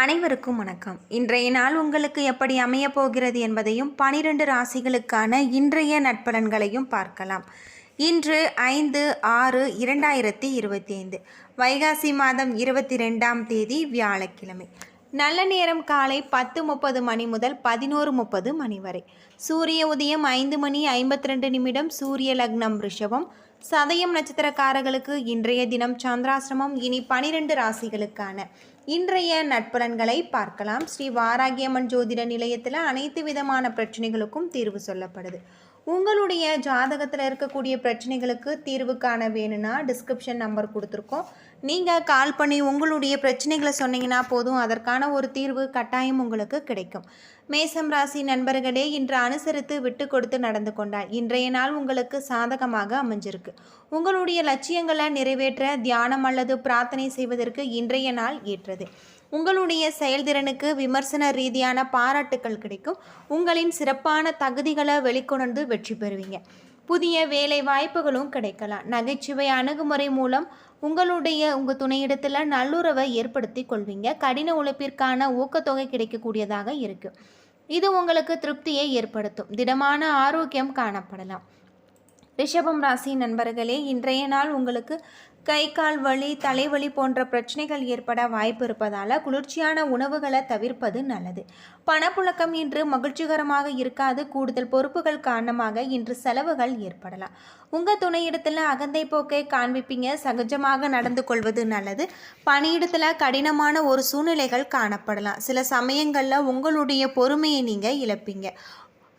அனைவருக்கும் வணக்கம். இன்றைய நாள் உங்களுக்கு எப்படி அமையப் போகிறது என்பதையும் பனிரெண்டு ராசிகளுக்கான இன்றைய நட்பலன்களையும் பார்க்கலாம். இன்று ஐந்து ஆறு இரண்டாயிரத்தி இருபத்தி ஐந்து வைகாசி மாதம் இருபத்தி ரெண்டாம் தேதி வியாழக்கிழமை. நல்ல நேரம் காலை பத்து முப்பது மணி முதல் பதினோரு முப்பது மணி வரை. சூரிய உதயம் ஐந்து மணி ஐம்பத்தி ரெண்டு நிமிடம் சூரிய லக்னம் ரிஷபம். சதயம் நட்சத்திரக்காரர்களுக்கு இன்றைய தினம் சந்திராசிரமம் இனி பனிரெண்டு ராசிகளுக்கான. இன்றைய நட்பலன்களை பார்க்கலாம். ஸ்ரீ வாராகியம்மன் ஜோதிட நிலையத்தில் அனைத்து விதமான பிரச்சனைகளுக்கும் தீர்வு சொல்லப்படுது. உங்களுடைய ஜாதகத்தில் இருக்கக்கூடிய பிரச்சனைகளுக்கு தீர்வு காண வேணும்னா டிஸ்கிரிப்ஷன் நம்பர் கொடுத்துருக்கோம். நீங்கள் கால் பண்ணி உங்களுடைய பிரச்சனைகளை சொன்னீங்கன்னா போதும் அதற்கான ஒரு தீர்வு கட்டாயம் உங்களுக்கு கிடைக்கும். மேசம் ராசி நண்பர்களே இன்று அனுசரித்து விட்டு கொடுத்து நடந்து கொண்டால் இன்றைய நாள் உங்களுக்கு சாதகமாக அமைஞ்சிருக்கு. உங்களுடைய லட்சியங்களை நிறைவேற்ற தியானம் அல்லது பிரார்த்தனை செய்வதற்கு இன்றைய நாள் ஏற்றது. உங்களுடைய செயல்திறனுக்கு விமர்சன ரீதியான பாராட்டுக்கள் கிடைக்கும். உங்களின் சிறப்பான தகுதிகளை வெளிக்கொணர்ந்து வெற்றி பெறுவீங்க. புதிய வேலை வாய்ப்புகளும் கிடைக்கலாம். நகைச்சுவை அணுகுமுறை மூலம் உங்களுடைய உங்கள் துணையிடத்தில் நல்லுறவை ஏற்படுத்தி கொள்வீங்க. கடின உழைப்பிற்கான ஊக்கத்தொகை கிடைக்கக்கூடியதாக இருக்குது இது உங்களுக்கு திருப்தியை ஏற்படுத்தும். திடமான ஆரோக்கியம் காணப்படலாம். ரிஷபம் ராசி நண்பர்களே இன்றைய நாள் உங்களுக்கு கை கால் வலி தலைவலி போன்ற பிரச்சனைகள் ஏற்பட வாய்ப்பு இருப்பதால் குளிர்ச்சியான உணவுகளை தவிர்ப்பது நல்லது. பணப்புழக்கம் இன்று மகிழ்ச்சிகரமாக இருக்காது. கூடுதல் பொறுப்புகள் காரணமாக இன்று செலவுகள் ஏற்படலாம். உங்கள் துணையிடத்தில் அகந்தை போக்கை காண்பிப்பீங்க. சகஜமாக நடந்து கொள்வது நல்லது. பணியிடத்தில் கடினமான ஒரு சூழ்நிலைகள் காணப்படலாம். சில சமயங்களில் உங்களுடைய பொறுமையை நீங்கள் இழப்பீங்க.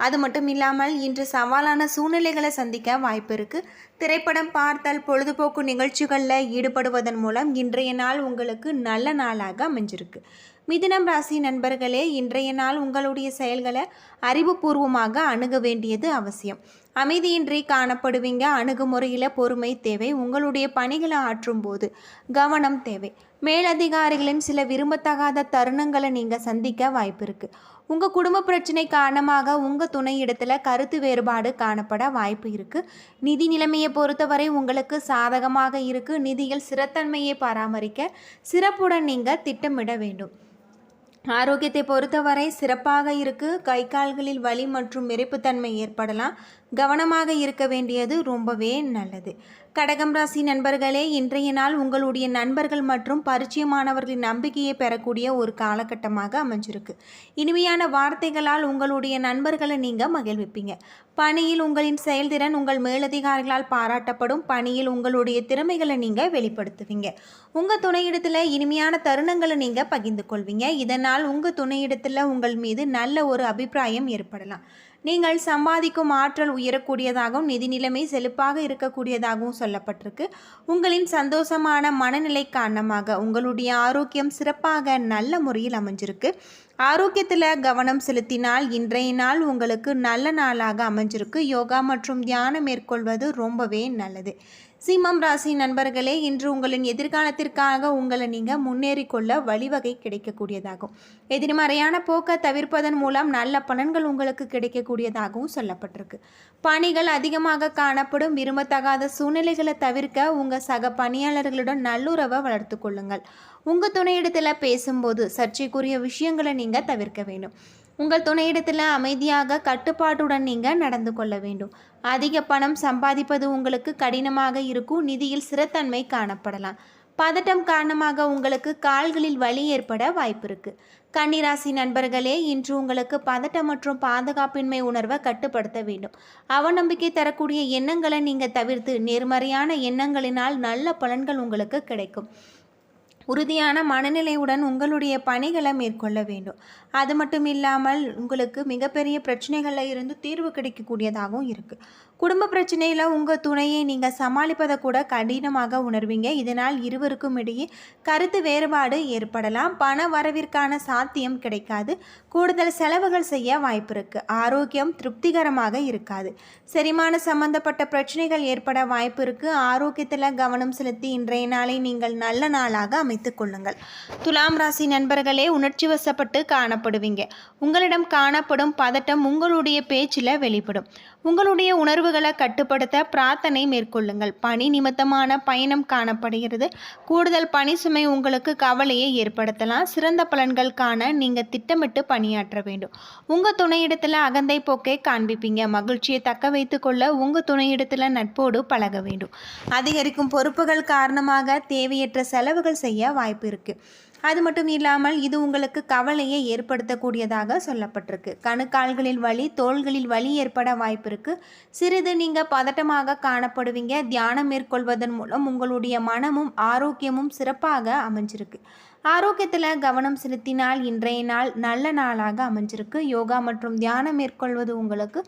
அது மட்டும் இல்லாமல் இன்று சவாலான சூழ்நிலைகளை சந்திக்க வாய்ப்பு இருக்குது திரைப்படம் பார்த்தல் பொழுதுபோக்கு நிகழ்ச்சிகளில் ஈடுபடுவதன் மூலம் இன்றைய நாள் உங்களுக்கு நல்ல நாளாக அமைஞ்சிருக்கு. மிதுனம் ராசி நண்பர்களே இன்றைய நாள் உங்களுடைய செயல்களை அறிவுபூர்வமாக அணுக வேண்டியது அவசியம். அமைதியின்றி காணப்படுவீங்க. அணுகுமுறையில் பொறுமை தேவை. உங்களுடைய பணிகளை ஆற்றும் போது கவனம் தேவை. மேலதிகாரிகளின் சில விரும்பத்தகாத தருணங்களை நீங்கள் சந்திக்க வாய்ப்பு இருக்குது உங்கள் குடும்ப பிரச்சனை காரணமாக உங்கள் துணை இடத்துல கருத்து வேறுபாடு காணப்பட வாய்ப்பு இருக்குது நிதி நிலைமையை பொறுத்தவரை உங்களுக்கு சாதகமாக இருக்குது நிதியில் சிறத்தன்மையை பராமரிக்க சிறப்புடன் நீங்கள் திட்டமிட வேண்டும். ஆரோக்கியத்தை பொறுத்தவரை சிறப்பாக இருக்குது கை கால்களில் வலி மற்றும் மிரைப்புத்தன்மை ஏற்படலாம். கவனமாக இருக்க வேண்டியது ரொம்பவே நல்லது. கடகம் ராசி நண்பர்களே இன்றைய நாள் உங்களுடைய நண்பர்கள் மற்றும் பரிச்சயமானவர்களின் நம்பிக்கையை பெறக்கூடிய ஒரு காலகட்டமாக அமைஞ்சிருக்கு. இனிமையான வார்த்தைகளால் உங்களுடைய நண்பர்களை நீங்கள் மகிழ்விப்பீங்க. பணியில் உங்களின் செயல்திறன் உங்கள் மேலதிகாரிகளால் பாராட்டப்படும். பணியில் உங்களுடைய திறமைகளை நீங்கள் வெளிப்படுத்துவீங்க. உங்கள் துணையிடத்தில் இனிமையான தருணங்களை நீங்கள் பகிர்ந்து கொள்வீங்க. இதனால் உங்கள் துணையிடத்தில் உங்கள் மீது நல்ல ஒரு அபிப்பிராயம் ஏற்படலாம். நீங்கள் சம்பாதிக்கும் ஆற்றல் உயரக்கூடியதாகவும் நிதி நிலைமை செழிப்பாக இருக்கக்கூடியதாகவும் சொல்லப்பட்டிருக்கு. உங்களின் சந்தோஷமான மனநிலை காரணமாக உங்களுடைய ஆரோக்கியம் சிறப்பாக நல்ல முறையில் அமைஞ்சிருக்கு. ஆரோக்கியத்தில் கவனம் செலுத்தினால் இன்றைய நாள் உங்களுக்கு நல்ல நாளாக அமைஞ்சிருக்கு. யோகா மற்றும் தியானம் மேற்கொள்வது ரொம்பவே நல்லது. சிம்மம் ராசி நண்பர்களே இன்று உங்களின் எதிர்காலத்திற்காக உங்களை நீங்கள் முன்னேறி கொள்ள வழிவகை கிடைக்கக்கூடியதாகும். எதிர்மறையான போக்கை தவிர்ப்பதன் மூலம் நல்ல பலன்கள் உங்களுக்கு கிடைக்கக்கூடியதாகவும் சொல்லப்பட்டிருக்கு. பணிகள் அதிகமாக காணப்படும். விரும்பத்தகாத சூழ்நிலைகளை தவிர்க்க உங்கள் சக பணியாளர்களுடன் நல்லுறவை வளர்த்து கொள்ளுங்கள். உங்கள் துணையிடத்தில் பேசும்போது சர்ச்சைக்குரிய விஷயங்களை நீங்கள் தவிர்க்க வேண்டும். உங்கள் துணையிடத்தில் அமைதியாக கட்டுப்பாட்டுடன் நீங்கள் நடந்து கொள்ள வேண்டும். அதிக பணம் சம்பாதிப்பது உங்களுக்கு கடினமாக இருக்கும். நிதியில் சிறத்தன்மை காணப்படலாம். பதட்டம் காரணமாக உங்களுக்கு கால்களில் வலி ஏற்பட வாய்ப்பு இருக்கு. கன்னிராசி நண்பர்களே இன்று உங்களுக்கு பதட்டம் மற்றும் பாதுகாப்பின்மை உணர்வை கட்டுப்படுத்த வேண்டும். அவநம்பிக்கை தரக்கூடிய எண்ணங்களை நீங்கள் தவிர்த்து நேர்மறையான எண்ணங்களினால் நல்ல பலன்கள் உங்களுக்கு கிடைக்கும். உறுதியான மனநிலையுடன் உங்களுடைய பணிகளை மேற்கொள்ள வேண்டும். அது மட்டும் இல்லாமல் உங்களுக்கு மிகப்பெரிய பிரச்சனைகளில் இருந்து தீர்வு கிடைக்கக்கூடியதாகவும் இருக்குது குடும்ப பிரச்சனையில் உங்கள் துணையை நீங்கள் சமாளிப்பதை கூட கடினமாக உணர்வீங்க. இதனால் இருவருக்கும் இடையே கருத்து வேறுபாடு ஏற்படலாம். பண வரவிற்கான சாத்தியம் கிடைக்காது. கூடுதல் செலவுகள் செய்ய வாய்ப்பு இருக்குது ஆரோக்கியம் திருப்திகரமாக இருக்காது. செரிமான சம்பந்தப்பட்ட பிரச்சனைகள் ஏற்பட வாய்ப்பு இருக்குது ஆரோக்கியத்தில் கவனம் செலுத்தி இன்றைய நாளை நீங்கள் நல்ல நாளாக அமைத்து கொள்ளுங்கள். துலாம் ராசி நண்பர்களே உணர்ச்சி வசப்பட்டு காணப்படுவீங்க. உங்களிடம் காணப்படும் பதட்டம் உங்களுடைய பேச்சில் வெளிப்படும். உங்களுடைய உணர்வுகளை கட்டுப்படுத்த பிரார்த்தனை மேற்கொள்ளுங்கள். பணி நிமித்தமான பயணம் காணப்படுகிறது. கூடுதல் பணி சுமை உங்களுக்கு கவலையை ஏற்படுத்தலாம். சிறந்த பலன்கள் காண நீங்கள் திட்டமிட்டு பணியாற்ற வேண்டும். உங்கள் துணையிடத்தில் அகந்தை போக்கை காண்பிப்பீங்க. மகிழ்ச்சியை தக்க வைத்து கொள்ள உங்கள் துணையிடத்தில் நட்போடு பழக வேண்டும். அதிகரிக்கும் பொறுப்புகள் காரணமாக தேவையற்ற செலவுகள் செய்ய வாய்ப்பு இருக்குது அது மட்டும் இல்லாமல் இது உங்களுக்கு கவலையை ஏற்படுத்தக்கூடியதாக சொல்லப்பட்டிருக்கு. கணுக்கால்களில் வலி தோள்களில் வலி ஏற்பட வாய்ப்பிருக்கு சிறிது நீங்கள் பதட்டமாக காணப்படுவீங்க. தியானம் மேற்கொள்வதன் மூலம் உங்களுடைய மனமும் ஆரோக்கியமும் சிறப்பாக அமைஞ்சிருக்கு. ஆரோக்கியத்தில் கவனம் செலுத்தினால் இன்றைய நாள் நல்ல நாளாக அமைஞ்சிருக்கு. யோகா மற்றும் தியானம் மேற்கொள்வது உங்களுக்கு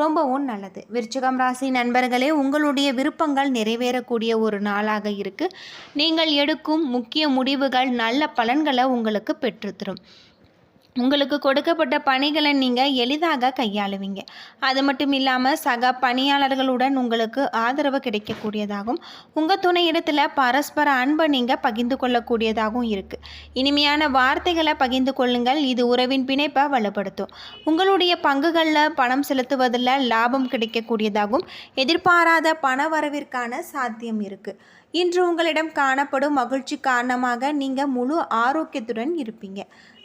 ரொம்பவும் நல்லது. விருச்சிகம் ராசி நண்பர்களே உங்களுடைய விருப்பங்கள் நிறைவேறக்கூடிய ஒரு நாளாக இருக்குது நீங்கள் எடுக்கும் முக்கிய முடிவுகள் நல்ல பலன்களை உங்களுக்கு பெற்றுத்தரும் உங்களுக்கு கொடுக்கப்பட்ட பணிகளை நீங்கள் எளிதாக கையாளுவீங்க. அது மட்டும் இல்லாமல் சக பணியாளர்களுடன் உங்களுக்கு ஆதரவு கிடைக்கக்கூடியதாகவும் உங்கள் துணை இடத்துல பரஸ்பர அன்பை நீங்கள் பகிர்ந்து கொள்ளக்கூடியதாகவும் இருக்குது இனிமையான வார்த்தைகளை பகிர்ந்து கொள்ளுங்கள். இது உறவின் பிணைப்பை வலுப்படுத்தும். உங்களுடைய பங்குகளில் பணம் செலுத்துவதில் லாபம் கிடைக்கக்கூடியதாகவும் எதிர்பாராத பண வரவிற்கான சாத்தியம் இருக்குது இன்று உங்களிடம் காணப்படும் மகிழ்ச்சி காரணமாக நீங்கள் முழு ஆரோக்கியத்துடன் இருப்பீங்க.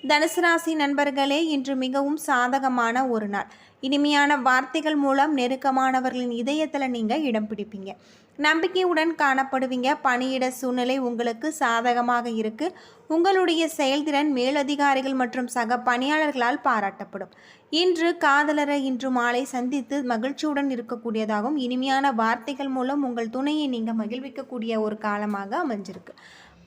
தனுசு ராசி நண்பர்களே இன்று மிகவும் சாதகமான ஒரு நாள். இனிமையான வார்த்தைகள் மூலம் நெருக்கமானவர்களின் இதயத்தில் நீங்கள் இடம் பிடிப்பீங்க. நம்பிக்கையுடன் காணப்படுவீங்க. பணியிட சூழ்நிலை உங்களுக்கு சாதகமாக இருக்கு. உங்களுடைய செயல்திறன் மேலதிகாரிகள் மற்றும் சக பணியாளர்களால் பாராட்டப்படும். இன்று காதலரை இன்று மாலை சந்தித்து மகிழ்ச்சியுடன் இருக்கக்கூடியதாகவும் இனிமையான வார்த்தைகள் மூலம் உங்கள் துணையை நீங்கள் மகிழ்விக்கக்கூடிய ஒரு காலமாக அமைஞ்சிருக்கு.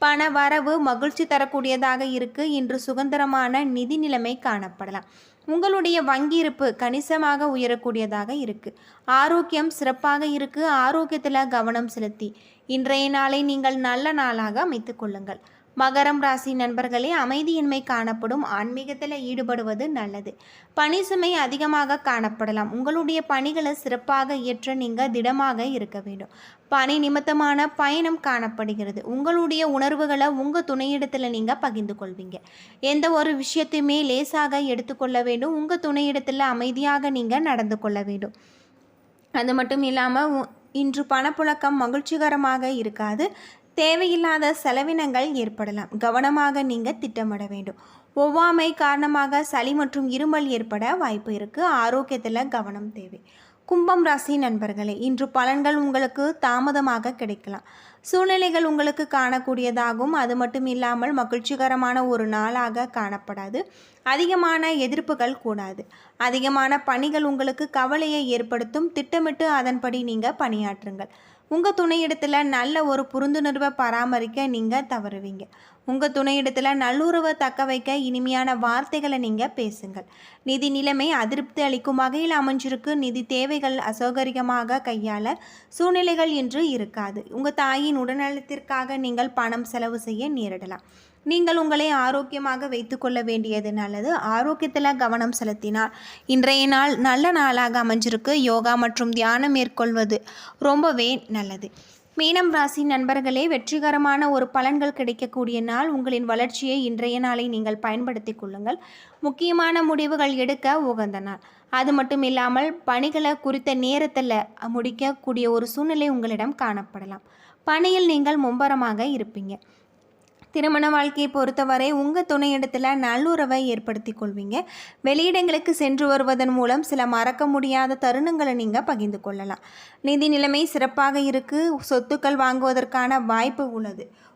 பண வரவு மகிழ்ச்சி தரக்கூடியதாக இருக்கு. இன்று சுதந்திரமான நிதி நிலைமை காணப்படலாம். உங்களுடைய வங்கி இருப்பு கணிசமாக உயரக்கூடியதாக இருக்கு. ஆரோக்கியம் சிறப்பாக இருக்கு. ஆரோக்கியத்தில் கவனம் செலுத்தி. இன்றைய நாளை நீங்கள் நல்ல நாளாக அமைத்து கொள்ளுங்கள். மகரம் ராசி நண்பர்களே அமைதியின்மை காணப்படும் ஆன்மீகத்தில் ஈடுபடுவது நல்லது. பணி சுமை அதிகமாக காணப்படலாம். உங்களுடைய பணிகளை சிறப்பாக இயற்ற நீங்கள் திடமாக இருக்க வேண்டும். பணி நிமித்தமான பயணம் காணப்படுகிறது. உங்களுடைய உணர்வுகளை உங்கள் துணையிடத்தில் நீங்கள் பகிர்ந்து கொள்வீங்க. எந்த ஒரு விஷயத்தையுமே லேசாக எடுத்துக்கொள்ள வேண்டும். உங்கள் துணையிடத்தில் அமைதியாக நீங்கள் நடந்து கொள்ள வேண்டும். அது மட்டும் இல்லாமல் இன்று பணப்புழக்கம் மகிழ்ச்சிகரமாக இருக்காது. தேவையில்லாத செலவினங்கள் ஏற்படலாம். கவனமாக நீங்கள் திட்டமிட வேண்டும். ஒவ்வாமை காரணமாக சளி மற்றும் இருமல் ஏற்பட வாய்ப்பு இருக்குது ஆரோக்கியத்தில் கவனம் தேவை. கும்பம் ராசி நண்பர்களே இன்று பலன்கள் உங்களுக்கு தாமதமாக கிடைக்கலாம். சூழ்நிலைகள் உங்களுக்கு காணக்கூடியதாகும். அது மட்டும் இல்லாமல் மகிழ்ச்சிகரமான ஒரு நாளாக காணப்படாது. அதிகமான எதிர்ப்புகள் கூடாது. அதிகமான பணிகள் உங்களுக்கு கவலையை ஏற்படுத்தும். திட்டமிட்டு அதன்படி நீங்கள் பணியாற்றுங்கள். உங்கள் துணையிடத்தில் நல்ல ஒரு புரிந்துணர்வை பராமரிக்க நீங்கள் தவறுவீங்க. உங்கள் துணையிடத்தில் நல்லுறவை தக்க வைக்க இனிமையான வார்த்தைகளை நீங்கள் பேசுங்கள். நிதி நிலைமை அதிருப்தி அளிக்கும் வகையில் அமைஞ்சிருக்கு. நிதி தேவைகள் அசௌகரியமாக கையாள சூழ்நிலைகள் என்று இருக்காது. உங்கள் தாயின் உடல்நலத்திற்காக நீங்கள் பணம் செலவு செய்ய நேரிடலாம். நீங்கள் உங்களை ஆரோக்கியமாக வைத்துக்கொள்ள வேண்டியது நல்லது. ஆரோக்கியத்தில் கவனம் செலுத்தினால். இன்றைய நாள் நல்ல நாளாக அமைஞ்சிருக்கு. யோகா மற்றும் தியானம் மேற்கொள்வது ரொம்பவே நல்லது. மீனம் ராசி நண்பர்களே வெற்றிகரமான ஒரு பலன்கள் கிடைக்கக்கூடிய நாள். உங்களின் வளர்ச்சியை இன்றைய நாளை நீங்கள் பயன்படுத்தி கொள்ளுங்கள். முக்கியமான முடிவுகள் எடுக்க உகந்த நாள். அது மட்டும் இல்லாமல் பணிகளை குறித்த நேரத்தில் முடிக்கக்கூடிய ஒரு சூழ்நிலை உங்களிடம் காணப்படலாம். பணியில் நீங்கள் மும்பரமாக இருப்பீங்க. திருமண வாழ்க்கையை பொறுத்தவரை உங்கள் துணையிடத்தில் நல்லுறவை ஏற்படுத்தி கொள்வீங்க. வெளியிடங்களுக்கு சென்று வருவதன் மூலம் சில மறக்க முடியாத தருணங்களை நீங்கள் பகிர்ந்து கொள்ளலாம். நிதி நிலைமை சிறப்பாக இருக்குது சொத்துக்கள் வாங்குவதற்கான வாய்ப்பு உள்ளது.